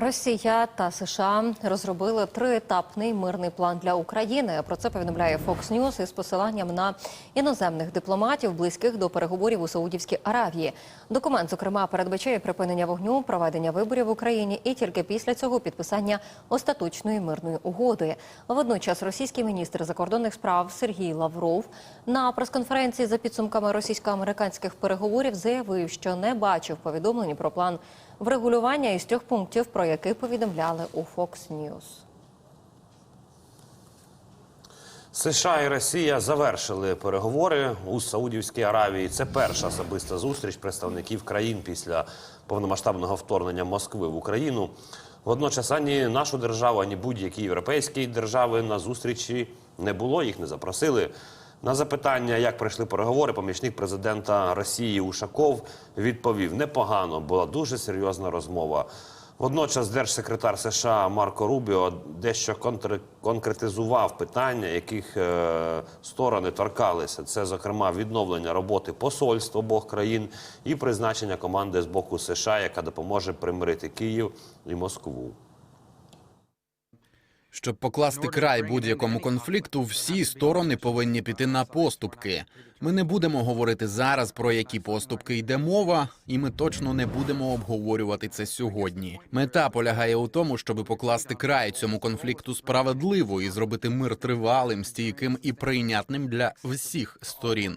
Росія та США розробили триетапний мирний план для України. Про це повідомляє Fox News із посиланням на іноземних дипломатів, близьких до переговорів у Саудівській Аравії. Документ, зокрема, передбачає припинення вогню, проведення виборів в Україні і тільки після цього підписання остаточної мирної угоди. Водночас російський міністр закордонних справ Сергій Лавров на прес-конференції за підсумками російсько-американських переговорів заявив, що не бачив повідомлень про план врегулювання із трьох пунктів, про які повідомляли у Fox News. США і Росія завершили переговори у Саудівській Аравії. Це перша особиста зустріч представників країн після повномасштабного вторгнення Москви в Україну. Водночас ані нашу державу, ані будь-які європейські держави на зустрічі не було, їх не запросили. На запитання, як пройшли переговори, помічник президента Росії Ушаков відповів: непогано, була дуже серйозна розмова. Водночас держсекретар США Марко Рубіо дещо конкретизував питання, яких е, сторони торкалися. Це, зокрема, відновлення роботи посольств обох країн і призначення команди з боку США, яка допоможе примирити Київ і Москву. Щоб покласти край будь-якому конфлікту, всі сторони повинні піти на поступки. Ми не будемо говорити зараз про які поступки йде мова, і ми точно не будемо обговорювати це сьогодні. Мета полягає у тому, щоб покласти край цьому конфлікту справедливо і зробити мир тривалим, стійким і прийнятним для всіх сторін.